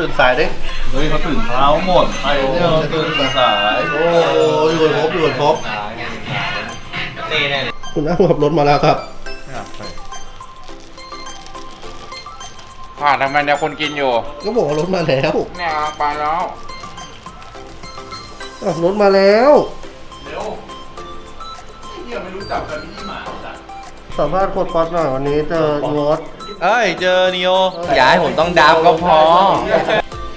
ตื่นสายดิเฮ้ยเขาตื่นเช้าหมดไอ้เนี่ยเขาตื่นสาย โอ้ยอยู่กันครบอยู่กันครบเต้แน่เลยคุณอ้ำขับรถมาแล้วครับผ่านทำไมเนี่ยคนกินอยู่ ก็บอกว่ารถมาแล้วเนี่ยไปแล้วอ้าวรถมาแล้วเร็วเฮียไม่รู้จักกันที่หมาจัดสัมภาษณ์โคตรป๊อตหน่อยวันนี้เจอรถ เอ้ยเจอนิโออย่าให้ผมต้องดับก็พอ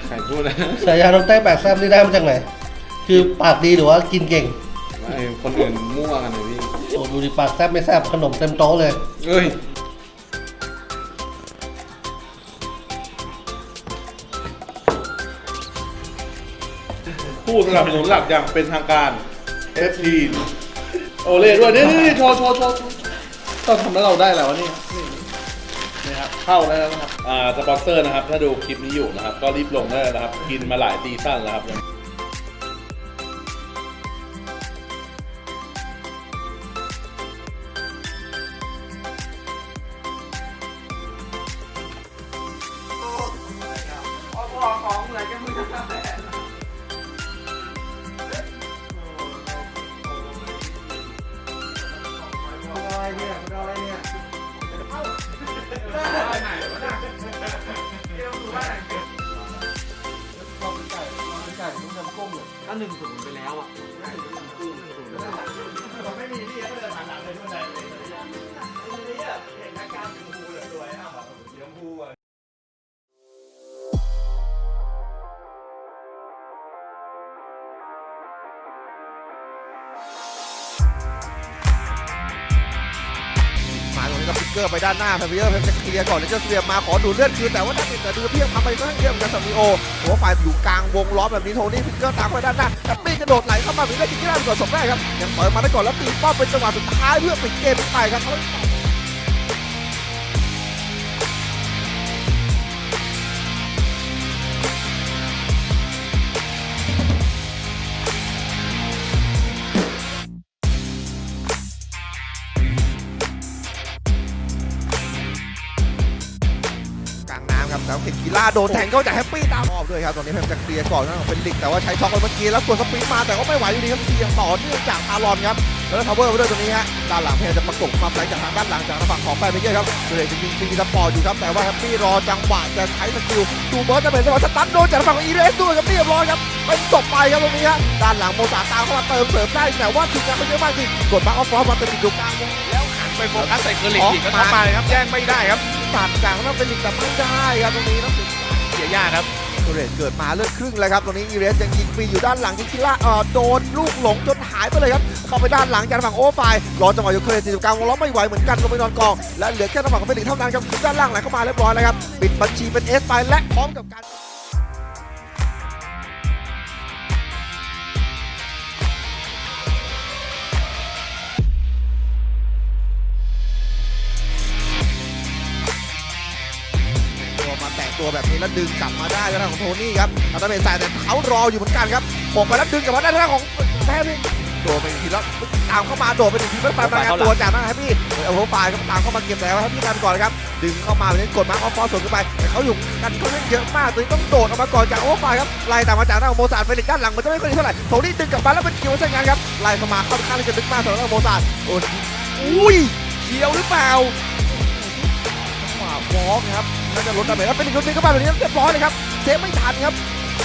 ใครพูดนะฉายาน้องแต้แปดแซมนี่ได้มาจากไหน คือปากดีหรือว่ากินเก่งไอ้คนอื่นมั่วกันเลยพี่โอ้ดูดิปากแซบไม่แซบขนมเต็มโต๊ะเลย เอ้ยผู้สนับสนุนหลักอย่างเป็นทางการ FT โอเล่ด้วยนี่นี่นี่โชว์โชว์โชว์ต้องทำแล้วเราได้แล้ววะนี่นี่นี่ครับ เข้าแล้วนะครับอ่าสปอนเซอร์นะครับ ถ้าดูคลิปนี้อยู่นะครับ ก็รีบลงได้เลยนะครับ กินมาหลายซีซั่นแล้วครับ หนึ่งศูนย์ไปแล้วอะ กับพิกเกอร์ไปด้านหน้าแพมเพียร์จะเคลียร์ก่อนแล้วจะเสียบมาขอดูเลือดคืนแต่ว่าด้านนี้แต่ดูเพียงทำไปก็เยอะเหมือนกับสามีโอหัวฝ่ายอยู่กลางวงล้อมแบบนี้โทนี่ฟิกเกอร์ตามไปด้านหน้าแต่ปีกระโดดไหลเข้ามามีได้จริงที่ด้ก่อนสองแรกครับยังปล่อยมาได้ก่อนแล้วตีป้อมเป็นจังหวะสุดท้ายเพื่อปิดเกมไปครับ ล้วเห็นกีฬาโดนแทงเข้าจากแฮปปี้ตามออกด้วยครับตอนนี้เพมจะเคลียร์ก่อนนะเป็นลิกแต่ว่าใช้ช็อคไปเมื่อกี้แล้วกดสปรินต์มาแต่ก็ไม่ไหวอยู่ดีครับเสียงต่อเนื่องจากอารอนครับแล้วทาวเวอร์ไปด้วยตรงนี้ฮะด้านหลังเพมจะประกบความแรงจากทางด้านหลังจากทางฝั่งของแฟนไปเยอะครับเลยจะยิงซีสปอร์ตอยู่ครับแต่ว่าแฮปปี้รอจังหวะจะใช้สกิลดูเบิร์ดจะเป็นจังหวะสตันโดนจากทางฝั่งของอีเรสด้วยครับเรียบร้อยครับเป็นจบไปครับตรงนี้ฮะด้านหลังโมซาตามเข้ามาเติมเสริมได้แต่ว่าทีมงานไม่เยอะมากจริงกดบัคออฟฟอร์มาเต็มอยู่กลางแล้ว ไปโฟกัสใส่เคอร์ลิกอีกก็ทำไปครับแย่งไม่ได้ครับตัดจากนั้นเป็นลิกแต่ไม่ได้ครับตรงนี้ต้องเสียยากครับโทเรตเกิดมาเลือดครึ่งเลยครับตรงนี้อีเรสยังยิงฟรีอยู่ด้านหลังยิงคิล่าเอ่อโดนลูกหลงจนหายไปเลยครับเข้าไปด้านหลังจากฝั่งโอเวอร์ไฟล์รอจังหวะอยู่เคอร์เรตอยู่กลางวงล้อมไม่ไหวเหมือนกันลงไปนอนกองและเหลือแค่ทางฝั่งของเฟลิกซ์เท่านั้นครับด้านล่างไหลเข้ามาเรียบร้อยแล้วครับปิดบัญชีเป็นเอสไปและพร้อมกับการ ตะตัวแบบนี้แล้วดึงกลับมาได้แล้วทางของโทนี่ครับอัตเมนใส่แต่เขารออยู่เหมือนกันครับผมไปแล้วดึงกลับมาได้ทางของแพทย์โดดไปอีกทีแล้วตามเข้ามาโดดไปหนึ่งทีไม่ไปมางานตัวจากนั้นแฮปปี้เอาหัวปลายก็ตามเข้ามาเก็บแต่ว่าแฮปปี้กันก่อนครับดึงเข้ามาแบบนี้กดมาร์คออฟฟอร์สวนขึ้นไปแต่เขาอยู่กันเขาเล่นเยอะมากตัวนี้ต้องโดดออกมาก่อนจากโอเวอร์ไฟครับไล่ตามมาจากทางของโมซาร์เฟลิกด้านหลังมันจะไม่ค่อยดีเท่าไหร่โทนี่ดึงกลับมาแล้วเป็นคิวเส้นงานครับไล่เข้ามาเข้าข้างที่จะดึงมากสำหรับโมซาร์โอ้ยอุ้ยเขียวหรือเปล่าจังหวะบล็อกครับน่าจะลดดาเมจแล้วเป็นอีกคนนึงเข้ามาแบบนี้เรียบร้อยเลยครับเซฟไม่ทันครับ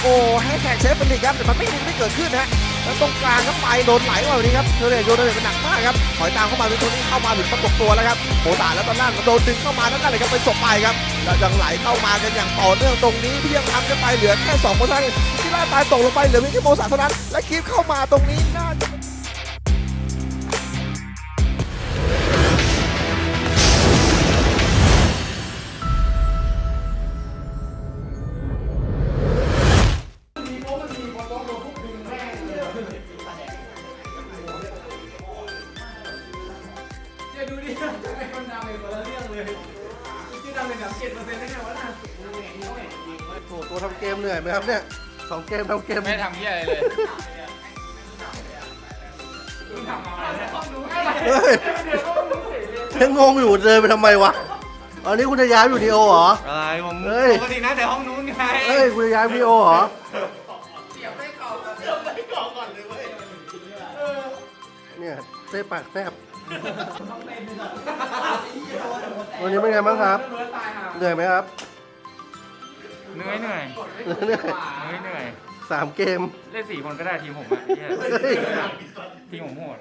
โอ้แฮชแท็กเซฟเป็นลีกครับแต่มันไม่ไม่เกิดขึ้นนะฮะแล้วตรงกลางครับไปโดนไหลมาแบบนี้ครับเทเลโยนเลยเป็นหนักมากครับถอยตามเข้ามาเป็นคนนี้เข้ามาถึงประกบตัวแล้วครับโหตาแล้วตอนนั้นโดนดึงเข้ามานั่นเลยครับเป็นจบไปครับแล้วยังไหลเข้ามากันอย่างต่อเนื่องตรงนี้เพียงทำกันไปเหลือแค่สองโมซ่าที่ล่าตายตกลงไปเหลือเพียงแค่โมซ่าเท่านั้น และคีฟเข้ามาตรงนี้น่าจะ โอ้ตัวทำเกมเหนื่อยไหมครับเนี่ยสองเกมทำเกมไม่ได้ทำเหี้ยอะไรเลยเฮ้ยยังงงอยู่เดินไปทำไมวะอันนี้คุณจะย้ายอยู่ดีโอเหรอ อะไรผมเฮ้ย ปกตินะแต่ห้องนู้นไงไงเอ้ยกูจะย้ายพีโอเหรอ เนี่ยเต้ปากแซบวันนี้เป็นไงบ้างครับเหนื่อยไหมครับเหนื่อยเหนื่อยเหนื่อยเหนื่อยเหนื่อยสามเกม เล่นสี่คนก็ได้ทีมผมอะเหี้ยเฮ้ยทีมผมโหด